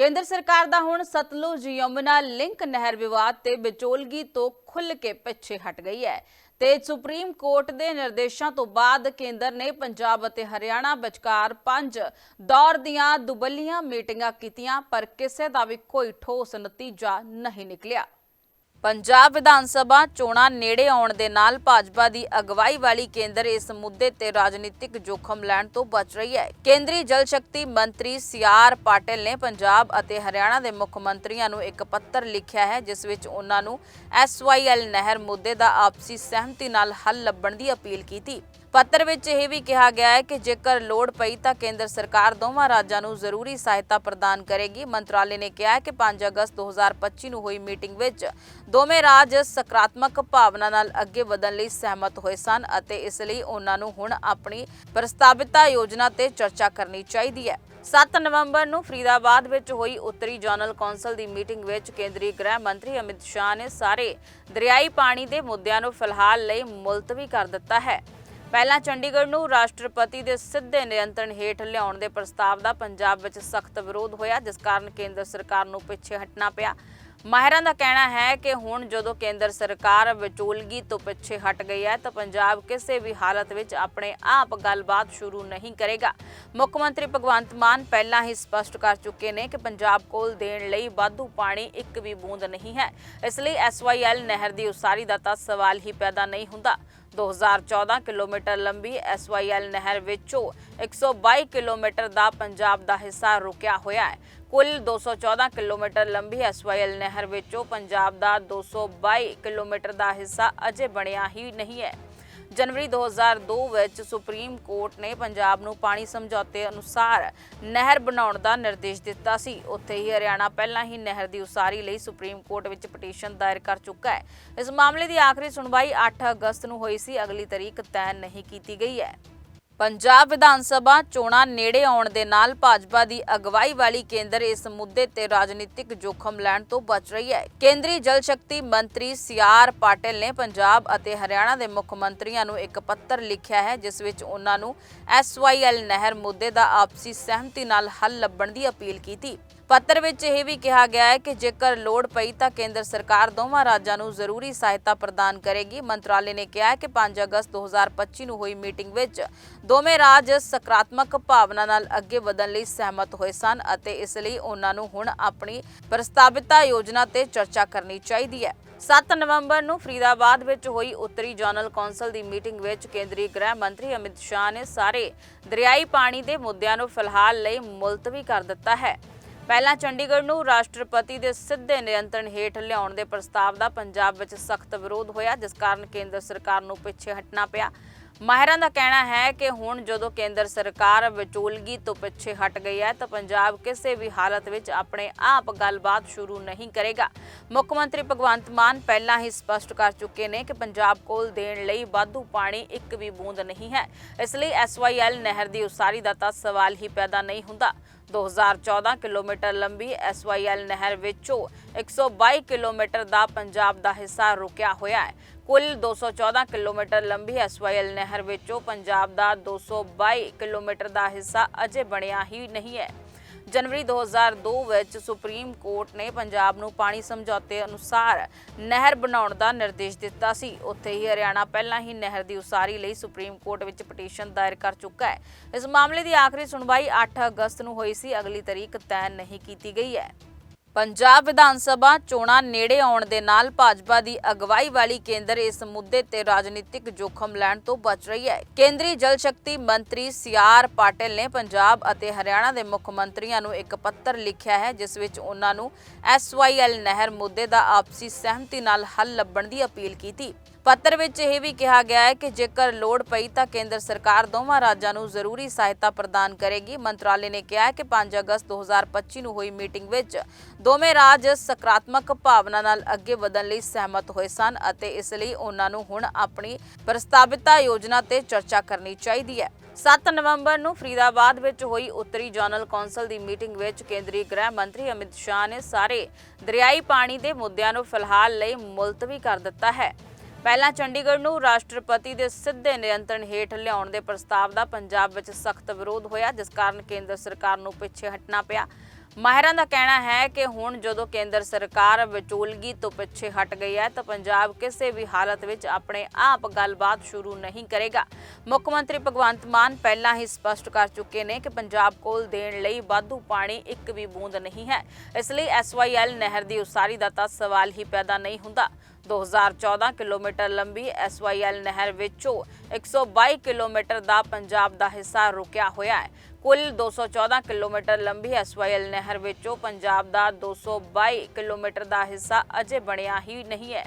ਕੇਂਦਰ ਸਰਕਾਰ ਦਾ ਹੁਣ ਸਤਲੁਜ ਯਮੁਨਾ ਲਿੰਕ ਨਹਿਰ ਵਿਵਾਦ ਤੇ ਵਿਚੋਲਗੀ ਤੋਂ ਖੁੱਲ ਕੇ ਪਿੱਛੇ ਹਟ ਗਈ ਹੈ ਤੇ ਸੁਪਰੀਮ ਕੋਰਟ ਦੇ ਨਿਰਦੇਸ਼ਾਂ ਤੋਂ ਬਾਅਦ ਕੇਂਦਰ ਨੇ ਪੰਜਾਬ ਅਤੇ ਹਰਿਆਣਾ ਵਿਚਕਾਰ ਪੰਜ ਦੌਰ ਦੀਆਂ ਦੁਬੱਲੀਆਂ ਮੀਟਿੰਗਾਂ ਕੀਤੀਆਂ, ਪਰ ਕਿਸੇ ਦਾ ਵੀ ਕੋਈ ਠੋਸ ਨਤੀਜਾ ਨਹੀਂ ਨਿਕਲਿਆ। ਪੰਜਾਬ ਵਿਧਾਨ ਸਭਾ ਚੋਣਾਂ ਨੇੜੇ ਆਉਣ ਦੇ ਨਾਲ ਭਾਜਪਾ ਦੀ ਅਗਵਾਈ ਵਾਲੀ ਕੇਂਦਰ ਇਸ ਮੁੱਦੇ ਤੇ ਰਾਜਨੀਤਿਕ ਜੋਖਮ ਲੈਣ ਤੋਂ ਬਚ ਰਹੀ ਹੈ। ਕੇਂਦਰੀ ਜਲ ਸ਼ਕਤੀ ਮੰਤਰੀ ਸੀਆਰ ਪਾਟਿਲ ਨੇ ਪੰਜਾਬ ਅਤੇ ਹਰਿਆਣਾ ਦੇ ਮੁੱਖ ਮੰਤਰੀਆਂ ਨੂੰ ਇੱਕ ਪੱਤਰ ਲਿਖਿਆ ਹੈ, ਜਿਸ ਵਿੱਚ ਉਹਨਾਂ ਨੂੰ ਐਸਵਾਈਐਲ ਨਹਿਰ ਮੁੱਦੇ ਦਾ ਆਪਸੀ ਸਹਿਮਤੀ ਨਾਲ ਹੱਲ ਲੱਭਣ ਦੀ ਅਪੀਲ ਕੀਤੀ। ਪੱਤਰ ਵਿੱਚ ਇਹ ਵੀ ਕਿਹਾ ਗਿਆ ਹੈ ਕਿ ਜੇਕਰ ਲੋੜ ਪਈ ਤਾਂ ਕੇਂਦਰ ਸਰਕਾਰ ਦੋਵਾਂ ਰਾਜਾਂ ਨੂੰ ਜ਼ਰੂਰੀ ਸਹਾਇਤਾ ਪ੍ਰਦਾਨ ਕਰੇਗੀ। ਮੰਤਰਾਲੇ ਨੇ ਕਿਹਾ ਹੈ ਕਿ 5 ਅਗਸਤ 2025 ਨੂੰ ਹੋਈ ਮੀਟਿੰਗ ਵਿੱਚ ਦੋਵੇਂ ਰਾਜ ਸਕਾਰਾਤਮਕ ਭਾਵਨਾ ਨਾਲ ਅੱਗੇ ਵਧਣ ਲਈ ਸਹਿਮਤ ਹੋਏ ਸਨ ਅਤੇ ਇਸ ਲਈ ਉਹਨਾਂ ਨੂੰ ਹੁਣ ਆਪਣੀ ਪ੍ਰਸਤਾਵਿਤਾ ਯੋਜਨਾ ਤੇ ਚਰਚਾ ਕਰਨੀ ਚਾਹੀਦੀ ਹੈ। 7 ਨਵੰਬਰ ਨੂੰ ਫਰੀਦਾਬਾਦ ਵਿੱਚ ਹੋਈ ਉੱਤਰੀ ਜਨਰਲ ਕੌਂਸਲ ਦੀ ਮੀਟਿੰਗ ਵਿੱਚ ਕੇਂਦਰੀ ਗ੍ਰਹਿ ਮੰਤਰੀ ਅਮਿਤ ਸ਼ਾਹ ਨੇ ਸਾਰੇ ਦਰਿਆਈ ਪਾਣੀ ਦੇ ਮੁੱਦਿਆਂ ਨੂੰ ਫਿਲਹਾਲ ਲਈ ਮੁਲਤਵੀ ਕਰ ਦਿੱਤਾ ਹੈ। ਪਹਿਲਾਂ ਚੰਡੀਗੜ੍ਹ ਨੂੰ ਰਾਸ਼ਟਰਪਤੀ ਦੇ ਸਿੱਧੇ ਨਿਯੰਤਰਣ ਹੇਠ ਲਿਆਉਣ ਦੇ ਪ੍ਰਸਤਾਵ ਦਾ ਪੰਜਾਬ ਵਿੱਚ ਸਖਤ ਵਿਰੋਧ ਹੋਇਆ, ਜਿਸ ਕਾਰਨ ਕੇਂਦਰ ਸਰਕਾਰ ਨੂੰ ਪਿੱਛੇ ਹਟਣਾ ਪਿਆ। ਮਾਹਿਰਾਂ ਦਾ ਕਹਿਣਾ ਹੈ ਕਿ ਹੁਣ ਜਦੋਂ ਕੇਂਦਰ ਸਰਕਾਰ ਵਿਚੋਲਗੀ ਤੋਂ ਪਿੱਛੇ ਹਟ ਗਈ ਹੈ, ਤਾਂ ਪੰਜਾਬ ਕਿਸੇ ਵੀ ਹਾਲਤ ਵਿੱਚ ਆਪਣੇ ਆਪ ਗੱਲਬਾਤ ਸ਼ੁਰੂ ਨਹੀਂ ਕਰੇਗਾ। ਮੁੱਖ ਮੰਤਰੀ ਭਗਵੰਤ ਮਾਨ ਪਹਿਲਾਂ ਹੀ ਸਪਸ਼ਟ ਕਰ ਚੁੱਕੇ ਨੇ ਕਿ ਪੰਜਾਬ ਕੋਲ ਦੇਣ ਲਈ ਵਾਧੂ ਪਾਣੀ ਇੱਕ ਵੀ ਬੂੰਦ ਨਹੀਂ ਹੈ। ਇਸ ਲਈ ਐਸਵਾਈਐਲ ਨਹਿਰ ਦੀ ਉਸਾਰੀ ਦਾ ਤਾਂ ਸਵਾਲ ਹੀ ਪੈਦਾ ਨਹੀਂ ਹੁੰਦਾ। 2014 ਕਿਲੋਮੀਟਰ ਲੰਬੀ ਐਸਵਾਈਐਲ ਨਹਿਰ ਵਿੱਚੋਂ 122 ਕਿਲੋਮੀਟਰ ਦਾ ਪੰਜਾਬ ਦਾ ਹਿੱਸਾ ਰੁਕਿਆ ਹੋਇਆ ਹੈ। ਕੁੱਲ 214 ਕਿਲੋਮੀਟਰ ਲੰਬੀ ਐਸਵਾਈਐਲ ਨਹਿਰ ਵਿੱਚੋਂ ਪੰਜਾਬ ਦਾ 222 ਕਿਲੋਮੀਟਰ ਦਾ ਹਿੱਸਾ ਅਜੇ ਬਣਿਆ ਹੀ ਨਹੀਂ ਹੈ। ਜਨਵਰੀ 2002 ਵਿੱਚ ਸੁਪਰੀਮ ਕੋਰਟ ਨੇ ਪੰਜਾਬ ਨੂੰ ਪਾਣੀ ਸਮਝੌਤੇ ਅਨੁਸਾਰ ਨਹਿਰ ਬਣਾਉਣ ਦਾ ਨਿਰਦੇਸ਼ ਦਿੱਤਾ ਸੀ। ਉੱਥੇ ਹੀ ਹਰਿਆਣਾ ਪਹਿਲਾਂ ਹੀ ਨਹਿਰ ਦੀ ਉਸਾਰੀ ਲਈ ਸੁਪਰੀਮ ਕੋਰਟ ਵਿੱਚ ਪਟੀਸ਼ਨ ਦਾਇਰ ਕਰ ਚੁੱਕਾ ਹੈ। ਇਸ ਮਾਮਲੇ ਦੀ ਆਖਰੀ ਸੁਣਵਾਈ 8 ਅਗਸਤ ਨੂੰ ਹੋਈ ਸੀ। ਅਗਲੀ ਤਾਰੀਖ ਤੈਅ ਨਹੀਂ ਕੀਤੀ ਗਈ ਹੈ। ਪੰਜਾਬ ਵਿਧਾਨ ਸਭਾ ਚੋਣਾਂ ਨੇੜੇ ਆਉਣ ਦੇ ਨਾਲ ਭਾਜਪਾ ਦੀ ਅਗਵਾਈ ਵਾਲੀ ਕੇਂਦਰ ਇਸ ਮੁੱਦੇ ਤੇ ਰਾਜਨੀਤਿਕ ਜੋਖਮ ਲੈਣ ਤੋਂ ਬਚ ਰਹੀ ਹੈ। ਕੇਂਦਰੀ ਜਲ ਸ਼ਕਤੀ ਮੰਤਰੀ ਸੀਆਰ ਪਾਟਿਲ ਨੇ ਪੰਜਾਬ ਅਤੇ ਹਰਿਆਣਾ ਦੇ ਮੁੱਖ ਮੰਤਰੀਆਂ ਨੂੰ ਇੱਕ ਪੱਤਰ ਲਿਖਿਆ ਹੈ, ਜਿਸ ਵਿੱਚ ਉਹਨਾਂ ਨੂੰ ਐਸਵਾਈਐਲ ਨਹਿਰ ਮੁੱਦੇ ਦਾ ਆਪਸੀ ਸਹਿਮਤੀ ਨਾਲ ਹੱਲ ਲੱਭਣ ਦੀ ਅਪੀਲ ਕੀਤੀ। ਪੱਤਰ ਵਿੱਚ ਇਹ ਵੀ ਕਿਹਾ ਗਿਆ ਹੈ ਕਿ ਜੇਕਰ ਲੋੜ ਪਈ ਤਾਂ ਕੇਂਦਰ ਸਰਕਾਰ ਦੋਵਾਂ ਰਾਜਾਂ ਨੂੰ ਜ਼ਰੂਰੀ ਸਹਾਇਤਾ ਪ੍ਰਦਾਨ ਕਰੇਗੀ। ਮੰਤਰਾਲੇ ਨੇ ਕਿਹਾ ਹੈ ਕਿ 5 ਅਗਸਤ 2025 ਨੂੰ ਹੋਈ ਮੀਟਿੰਗ ਵਿੱਚ ਦੋਵੇਂ ਰਾਜ ਸਕਾਰਾਤਮਕ ਭਾਵਨਾ ਨਾਲ ਅੱਗੇ ਵਧਣ ਲਈ ਸਹਿਮਤ ਹੋਏ ਸਨ ਅਤੇ ਇਸ ਲਈ ਉਹਨਾਂ ਨੂੰ ਹੁਣ ਆਪਣੀ ਪ੍ਰਸਤਾਵਿਤਾ ਯੋਜਨਾ ਤੇ ਚਰਚਾ ਕਰਨੀ ਚਾਹੀਦੀ ਹੈ। 7 ਨਵੰਬਰ ਨੂੰ ਫਰੀਦਾਬਾਦ ਵਿੱਚ ਹੋਈ ਉੱਤਰੀ ਜਨਰਲ ਕੌਂਸਲ ਦੀ ਮੀਟਿੰਗ ਵਿੱਚ ਕੇਂਦਰੀ ਗ੍ਰਹਿ ਮੰਤਰੀ ਅਮਿਤ ਸ਼ਾਹ ਨੇ ਸਾਰੇ ਦਰਿਆਈ ਪਾਣੀ ਦੇ ਮੁੱਦਿਆਂ ਨੂੰ ਫਿਲਹਾਲ ਲਈ ਮੁਲਤਵੀ ਕਰ ਦਿੱਤਾ ਹੈ। ਪਹਿਲਾਂ ਚੰਡੀਗੜ੍ਹ ਨੂੰ ਰਾਸ਼ਟਰਪਤੀ ਦੇ ਸਿੱਧੇ ਨਿਯੰਤਰਣ ਹੇਠ ਲਿਆਉਣ ਦੇ ਪ੍ਰਸਤਾਵ ਦਾ ਪੰਜਾਬ ਵਿੱਚ ਸਖਤ ਵਿਰੋਧ ਹੋਇਆ, ਜਿਸ ਕਾਰਨ ਕੇਂਦਰ ਸਰਕਾਰ ਨੂੰ ਪਿੱਛੇ ਹਟਣਾ ਪਿਆ। ਮਾਹਿਰਾਂ ਦਾ ਕਹਿਣਾ ਹੈ ਕਿ ਹੁਣ ਜਦੋਂ ਕੇਂਦਰ ਸਰਕਾਰ ਵਿਚੋਲਗੀ ਤੋਂ ਪਿੱਛੇ ਹਟ ਗਈ ਹੈ, ਤਾਂ ਪੰਜਾਬ ਕਿਸੇ ਵੀ ਹਾਲਤ ਵਿੱਚ ਆਪਣੇ ਆਪ ਗੱਲਬਾਤ ਸ਼ੁਰੂ ਨਹੀਂ ਕਰੇਗਾ। ਮੁੱਖ ਮੰਤਰੀ ਭਗਵੰਤ ਮਾਨ ਪਹਿਲਾਂ ਹੀ ਸਪਸ਼ਟ ਕਰ ਚੁੱਕੇ ਨੇ ਕਿ ਪੰਜਾਬ ਕੋਲ ਦੇਣ ਲਈ ਵਾਧੂ ਪਾਣੀ ਇੱਕ ਵੀ ਬੂੰਦ ਨਹੀਂ ਹੈ। ਇਸ ਲਈ ਐਸਵਾਈਐਲ ਨਹਿਰ ਦੀ ਉਸਾਰੀ ਦਾ ਤਾਂ ਸਵਾਲ ਹੀ ਪੈਦਾ ਨਹੀਂ ਹੁੰਦਾ। 2014 ਕਿਲੋਮੀਟਰ ਲੰਬੀ ਐਸਵਾਈਐਲ ਨਹਿਰ ਵਿੱਚੋਂ 122 ਕਿਲੋਮੀਟਰ ਦਾ ਪੰਜਾਬ ਦਾ ਹਿੱਸਾ ਰੁਕਿਆ ਹੋਇਆ ਹੈ। ਕੁੱਲ 214 ਕਿਲੋਮੀਟਰ ਲੰਬੀ ਐਸਵਾਈਐਲ ਨਹਿਰ ਵਿੱਚੋਂ ਪੰਜਾਬ ਦਾ 222 ਕਿਲੋਮੀਟਰ ਦਾ ਹਿੱਸਾ ਅਜੇ ਬਣਿਆ ਹੀ ਨਹੀਂ ਹੈ। ਜਨਵਰੀ 2002 ਵਿੱਚ ਸੁਪਰੀਮ ਕੋਰਟ ਨੇ ਪੰਜਾਬ ਨੂੰ ਪਾਣੀ ਸਮਝੌਤੇ ਅਨੁਸਾਰ ਨਹਿਰ ਬਣਾਉਣ ਦਾ ਨਿਰਦੇਸ਼ ਦਿੱਤਾ ਸੀ। ਉੱਥੇ ਹੀ ਹਰਿਆਣਾ ਪਹਿਲਾਂ ਹੀ ਨਹਿਰ ਦੀ ਉਸਾਰੀ ਲਈ ਸੁਪਰੀਮ ਕੋਰਟ ਵਿੱਚ ਪਟੀਸ਼ਨ ਦਾਇਰ ਕਰ ਚੁੱਕਾ ਹੈ। ਇਸ ਮਾਮਲੇ ਦੀ ਆਖਰੀ ਸੁਣਵਾਈ 8 ਅਗਸਤ ਨੂੰ ਹੋਈ ਸੀ। ਅਗਲੀ ਤਾਰੀਖ ਤੈਅ ਨਹੀਂ ਕੀਤੀ ਗਈ ਹੈ। ਪੰਜਾਬ ਵਿਧਾਨ ਸਭਾ ਚੋਣਾਂ ਨੇੜੇ ਆਉਣ ਦੇ ਨਾਲ ਭਾਜਪਾ ਦੀ ਅਗਵਾਈ ਵਾਲੀ ਕੇਂਦਰ ਇਸ ਮੁੱਦੇ ਤੇ ਰਾਜਨੀਤਿਕ ਜੋਖਮ ਲੈਣ ਤੋਂ ਬਚ ਰਹੀ ਹੈ। ਕੇਂਦਰੀ ਜਲ ਸ਼ਕਤੀ ਮੰਤਰੀ ਸੀਆਰ ਪਾਟਿਲ ਨੇ ਪੰਜਾਬ ਅਤੇ ਹਰਿਆਣਾ ਦੇ ਮੁੱਖ ਮੰਤਰੀਆਂ ਨੂੰ ਇੱਕ ਪੱਤਰ ਲਿਖਿਆ ਹੈ, ਜਿਸ ਵਿੱਚ ਉਹਨਾਂ ਨੂੰ ਐਸਵਾਈਐਲ ਨਹਿਰ ਮੁੱਦੇ ਦਾ ਆਪਸੀ ਸਹਿਮਤੀ ਨਾਲ ਹੱਲ ਲੱਭਣ ਦੀ ਅਪੀਲ ਕੀਤੀ। ਪੱਤਰ ਵਿੱਚ ਇਹ ਵੀ ਕਿਹਾ ਗਿਆ ਹੈ ਕਿ ਜੇਕਰ ਲੋੜ ਪਈ ਤਾਂ ਕੇਂਦਰ ਸਰਕਾਰ ਦੋਵਾਂ ਰਾਜਾਂ ਨੂੰ ਜ਼ਰੂਰੀ ਸਹਾਇਤਾ ਪ੍ਰਦਾਨ ਕਰੇਗੀ। ਮੰਤਰਾਲੇ ਨੇ ਕਿਹਾ ਹੈ ਕਿ 5 ਅਗਸਤ 2025 ਨੂੰ ਹੋਈ ਮੀਟਿੰਗ ਵਿੱਚ ਦੋਵੇਂ ਰਾਜ ਸਕਾਰਾਤਮਕ ਭਾਵਨਾ ਨਾਲ ਅੱਗੇ ਵਧਣ ਲਈ ਸਹਿਮਤ ਹੋਏ ਸਨ ਅਤੇ ਇਸ ਲਈ ਉਹਨਾਂ ਨੂੰ ਹੁਣ ਆਪਣੀ ਪ੍ਰਸਤਾਵਿਤਾ ਯੋਜਨਾ ਤੇ ਚਰਚਾ ਕਰਨੀ ਚਾਹੀਦੀ ਹੈ। 7 ਨਵੰਬਰ ਨੂੰ ਫਰੀਦਾਬਾਦ ਵਿੱਚ ਹੋਈ ਉੱਤਰੀ ਜਨਰਲ ਕੌਂਸਲ ਦੀ ਮੀਟਿੰਗ ਵਿੱਚ ਕੇਂਦਰੀ ਗ੍ਰਹਿ ਮੰਤਰੀ ਅਮਿਤ ਸ਼ਾਹ ਨੇ ਸਾਰੇ ਦਰਿਆਈ ਪਾਣੀ ਦੇ ਮੁੱਦਿਆਂ ਨੂੰ ਫਿਲਹਾਲ ਲਈ ਮੁਲਤਵੀ ਕਰ ਦਿੱਤਾ ਹੈ। ਪਹਿਲਾਂ ਚੰਡੀਗੜ੍ਹ ਨੂੰ ਰਾਸ਼ਟਰਪਤੀ ਦੇ ਸਿੱਧੇ ਨਿਯੰਤਰਣ ਹੇਠ ਲਿਆਉਣ ਦੇ ਪ੍ਰਸਤਾਵ ਦਾ ਪੰਜਾਬ ਵਿੱਚ ਸਖਤ ਵਿਰੋਧ ਹੋਇਆ, ਜਿਸ ਕਾਰਨ ਕੇਂਦਰ ਸਰਕਾਰ ਨੂੰ ਪਿੱਛੇ ਹਟਣਾ ਪਿਆ। ਮਾਹਿਰਾਂ ਦਾ ਕਹਿਣਾ ਹੈ ਕਿ ਹੁਣ ਜਦੋਂ ਕੇਂਦਰ ਸਰਕਾਰ ਵਿਚੋਲਗੀ ਤੋਂ ਪਿੱਛੇ ਹਟ ਗਈ ਹੈ, ਤਾਂ ਪੰਜਾਬ ਕਿਸੇ ਵੀ ਹਾਲਤ ਵਿੱਚ ਆਪਣੇ ਆਪ ਗੱਲਬਾਤ ਸ਼ੁਰੂ ਨਹੀਂ ਕਰੇਗਾ। ਮੁੱਖ ਮੰਤਰੀ ਭਗਵੰਤ ਮਾਨ ਪਹਿਲਾਂ ਹੀ ਸਪਸ਼ਟ ਕਰ ਚੁੱਕੇ ਨੇ ਕਿ ਪੰਜਾਬ ਕੋਲ ਦੇਣ ਲਈ ਵਾਧੂ ਪਾਣੀ ਇੱਕ ਵੀ ਬੂੰਦ ਨਹੀਂ ਹੈ। ਇਸ ਲਈ ਐਸਵਾਈਐਲ ਨਹਿਰ ਦੀ ਉਸਾਰੀ ਦਾ ਤਾਂ ਸਵਾਲ ਹੀ ਪੈਦਾ ਨਹੀਂ ਹੁੰਦਾ। 2014 ਕਿਲੋਮੀਟਰ ਲੰਬੀ ਐਸਵਾਈਐਲ ਨਹਿਰ ਵਿੱਚੋਂ 122 ਕਿਲੋਮੀਟਰ ਦਾ ਪੰਜਾਬ ਦਾ ਹਿੱਸਾ ਰੁਕਿਆ ਹੋਇਆ ਹੈ। ਕੁੱਲ 214 ਕਿਲੋਮੀਟਰ ਲੰਬੀ ਐਸਵਾਈਐਲ ਨਹਿਰ ਵਿੱਚੋਂ ਪੰਜਾਬ ਦਾ 222 ਕਿਲੋਮੀਟਰ ਦਾ ਹਿੱਸਾ ਅਜੇ ਬਣਿਆ ਹੀ ਨਹੀਂ ਹੈ।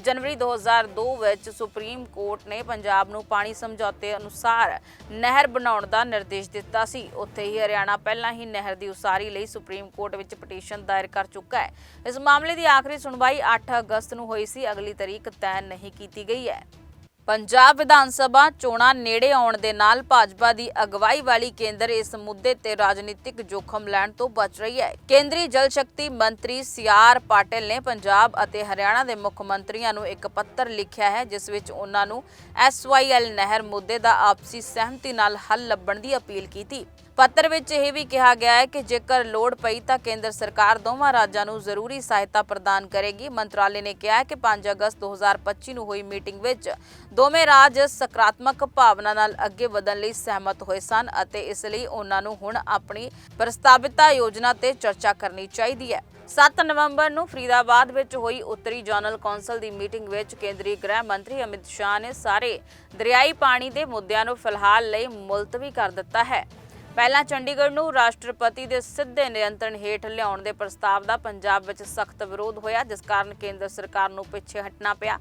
ਜਨਵਰੀ 2002 ਵਿੱਚ ਸੁਪਰੀਮ ਕੋਰਟ ਨੇ ਪੰਜਾਬ ਨੂੰ ਪਾਣੀ ਸਮਝੌਤੇ ਅਨੁਸਾਰ ਨਹਿਰ ਬਣਾਉਣ ਦਾ ਨਿਰਦੇਸ਼ ਦਿੱਤਾ ਸੀ। ਉੱਥੇ ਹੀ ਹਰਿਆਣਾ ਪਹਿਲਾਂ ਹੀ ਨਹਿਰ ਦੀ ਉਸਾਰੀ ਲਈ ਸੁਪਰੀਮ ਕੋਰਟ ਵਿੱਚ ਪਟੀਸ਼ਨ ਦਾਇਰ ਕਰ ਚੁੱਕਾ ਹੈ। ਇਸ ਮਾਮਲੇ ਦੀ ਆਖਰੀ ਸੁਣਵਾਈ 8 ਅਗਸਤ ਨੂੰ ਹੋਈ ਸੀ। ਅਗਲੀ ਤਾਰੀਖ ਤੈਅ ਨਹੀਂ ਕੀਤੀ ਗਈ ਹੈ। ਪੰਜਾਬ ਵਿਧਾਨ ਸਭਾ ਚੋਣਾਂ ਨੇੜੇ ਆਉਣ ਦੇ ਨਾਲ ਭਾਜਪਾ ਦੀ ਅਗਵਾਈ ਵਾਲੀ ਕੇਂਦਰ ਇਸ ਮੁੱਦੇ ਤੇ ਰਾਜਨੀਤਿਕ ਜੋਖਮ ਲੈਣ ਤੋਂ ਬਚ ਰਹੀ ਹੈ। ਕੇਂਦਰੀ ਜਲ ਸ਼ਕਤੀ ਮੰਤਰੀ ਸੀਆਰ ਪਾਟਿਲ ਨੇ ਪੰਜਾਬ ਅਤੇ ਹਰਿਆਣਾ ਦੇ ਮੁੱਖ ਮੰਤਰੀਆਂ ਨੂੰ ਇੱਕ ਪੱਤਰ ਲਿਖਿਆ ਹੈ, ਜਿਸ ਵਿੱਚ ਉਹਨਾਂ ਨੂੰ ਐਸਵਾਈਐਲ ਨਹਿਰ ਮੁੱਦੇ ਦਾ ਆਪਸੀ ਸਹਿਮਤੀ ਨਾਲ ਹੱਲ ਲੱਭਣ ਦੀ ਅਪੀਲ ਕੀਤੀ। ਪੱਤਰ ਵਿੱਚ ਇਹ ਵੀ ਕਿਹਾ ਗਿਆ ਹੈ ਕਿ ਜੇਕਰ ਲੋੜ ਪਈ ਤਾਂ ਕੇਂਦਰ ਸਰਕਾਰ ਦੋਵਾਂ ਰਾਜਾਂ ਨੂੰ ਜ਼ਰੂਰੀ ਸਹਾਇਤਾ ਪ੍ਰਦਾਨ ਕਰੇਗੀ। ਮੰਤਰਾਲੇ ਨੇ ਕਿਹਾ ਹੈ ਕਿ 5 ਅਗਸਤ 2025 ਨੂੰ ਹੋਈ ਮੀਟਿੰਗ ਵਿੱਚ ਦੋਵੇਂ ਰਾਜ ਸਕਾਰਾਤਮਕ ਭਾਵਨਾ ਨਾਲ ਅੱਗੇ ਵਧਣ ਲਈ ਸਹਿਮਤ ਹੋਏ ਸਨ ਅਤੇ ਇਸ ਲਈ ਉਹਨਾਂ ਨੂੰ ਹੁਣ ਆਪਣੀ ਪ੍ਰਸਤਾਵਿਤਾ ਯੋਜਨਾ ਤੇ ਚਰਚਾ ਕਰਨੀ ਚਾਹੀਦੀ ਹੈ। 7 ਨਵੰਬਰ ਨੂੰ ਫਰੀਦਾਬਾਦ ਵਿੱਚ ਹੋਈ ਉੱਤਰੀ ਜਨਰਲ ਕੌਂਸਲ ਦੀ ਮੀਟਿੰਗ ਵਿੱਚ ਕੇਂਦਰੀ ਗ੍ਰਹਿ ਮੰਤਰੀ ਅਮਿਤ ਸ਼ਾਹ ਨੇ ਸਾਰੇ ਦਰਿਆਈ ਪਾਣੀ ਦੇ ਮੁੱਦਿਆਂ ਨੂੰ ਫਿਲਹਾਲ ਲਈ ਮੁਲਤਵੀ ਕਰ ਦਿੱਤਾ ਹੈ। ਪਹਿਲਾਂ ਚੰਡੀਗੜ੍ਹ ਨੂੰ ਰਾਸ਼ਟਰਪਤੀ ਦੇ ਸਿੱਧੇ ਨਿਯੰਤਰਣ ਹੇਠ ਲਿਆਉਣ ਦੇ ਪ੍ਰਸਤਾਵ ਦਾ ਪੰਜਾਬ ਵਿੱਚ ਸਖਤ ਵਿਰੋਧ ਹੋਇਆ, ਜਿਸ ਕਾਰਨ ਕੇਂਦਰ ਸਰਕਾਰ ਨੂੰ ਪਿੱਛੇ ਹਟਣਾ ਪਿਆ।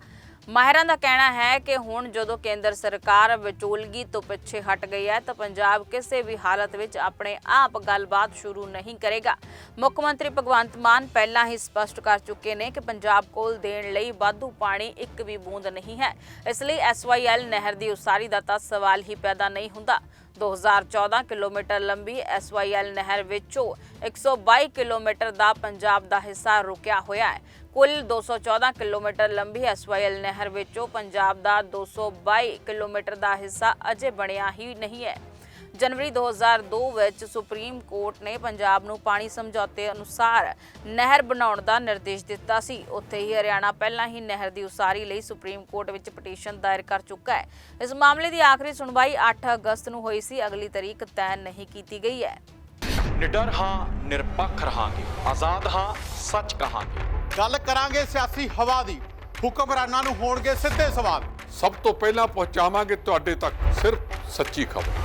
ਮਾਹਿਰਾਂ ਦਾ ਕਹਿਣਾ ਹੈ ਕਿ ਹੁਣ ਜਦੋਂ ਕੇਂਦਰ ਸਰਕਾਰ ਵਿਚੋਲਗੀ ਤੋਂ ਪਿੱਛੇ ਹਟ ਗਈ ਹੈ, ਤਾਂ ਪੰਜਾਬ ਕਿਸੇ ਵੀ ਹਾਲਤ ਵਿੱਚ ਆਪਣੇ ਆਪ ਗੱਲਬਾਤ ਸ਼ੁਰੂ ਨਹੀਂ ਕਰੇਗਾ। ਮੁੱਖ ਮੰਤਰੀ ਭਗਵੰਤ ਮਾਨ ਪਹਿਲਾਂ ਹੀ ਸਪਸ਼ਟ ਕਰ ਚੁੱਕੇ ਨੇ ਕਿ ਪੰਜਾਬ ਕੋਲ ਦੇਣ ਲਈ ਵਾਧੂ ਪਾਣੀ ਇੱਕ ਵੀ ਬੂੰਦ ਨਹੀਂ ਹੈ। ਇਸ ਲਈ ਐਸਵਾਈਐਲ ਨਹਿਰ ਦੀ ਉਸਾਰੀ ਦਾ ਤਾਂ ਸਵਾਲ ਹੀ ਪੈਦਾ ਨਹੀਂ ਹੁੰਦਾ। 2014 ਕਿਲੋਮੀਟਰ ਲੰਬੀ ਐਸਵਾਈਐਲ ਨਹਿਰ ਵਿੱਚੋਂ 122 ਕਿਲੋਮੀਟਰ ਦਾ ਪੰਜਾਬ ਦਾ ਹਿੱਸਾ ਰੁਕਿਆ ਹੋਇਆ ਹੈ। ਕੁੱਲ 214 ਕਿਲੋਮੀਟਰ ਲੰਬੀ ਐਸਵਾਈਐਲ ਨਹਿਰ ਵਿੱਚੋਂ ਪੰਜਾਬ ਦਾ 222 ਕਿਲੋਮੀਟਰ ਦਾ ਹਿੱਸਾ ਅਜੇ ਬਣਿਆ ਹੀ ਨਹੀਂ ਹੈ। ਜਨਵਰੀ 2002 ਵਿੱਚ ਸੁਪਰੀਮ ਕੋਰਟ ਨੇ ਪੰਜਾਬ ਨੂੰ ਪਾਣੀ ਸਮਝੌਤੇ ਅਨੁਸਾਰ ਨਹਿਰ ਬਣਾਉਣ ਦਾ ਨਿਰਦੇਸ਼ ਦਿੱਤਾ ਸੀ। ਉੱਥੇ ਹੀ ਹਰਿਆਣਾ ਪਹਿਲਾਂ ਹੀ ਨਹਿਰ ਦੀ ਉਸਾਰੀ ਲਈ ਸੁਪਰੀਮ ਕੋਰਟ ਵਿੱਚ ਪਟੀਸ਼ਨ ਦਾਇਰ ਕਰ ਚੁੱਕਾ ਹੈ। ਇਸ ਮਾਮਲੇ ਦੀ ਆਖਰੀ ਸੁਣਵਾਈ 8 ਅਗਸਤ ਨੂੰ ਹੋਈ ਸੀ। ਅਗਲੀ ਤਾਰੀਖ ਤੈਅ ਨਹੀਂ ਕੀਤੀ ਗਈ ਹੈ। ਨਿਡਰ ਹਾਂ ਨਿਰਪੱਖ ਰਹਾਂਗੇ। ਆਜ਼ਾਦ ਹਾਂ ਸੱਚ ਕਹਾਂਗੇ। ਗੱਲ ਕਰਾਂਗੇ ਸਿਆਸੀ ਹਵਾ ਦੀ। ਹੁਕਮਰਾਨਾਂ ਨੂੰ ਹੋਣਗੇ ਸਿੱਧੇ ਸਵਾਲ। ਸਭ ਤੋਂ ਪਹਿਲਾਂ ਪਹੁੰਚਾਵਾਂਗੇ ਤੁਹਾਡੇ ਤੱਕ। ਸਿਰਫ ਸੱਚੀ ਖਬਰ।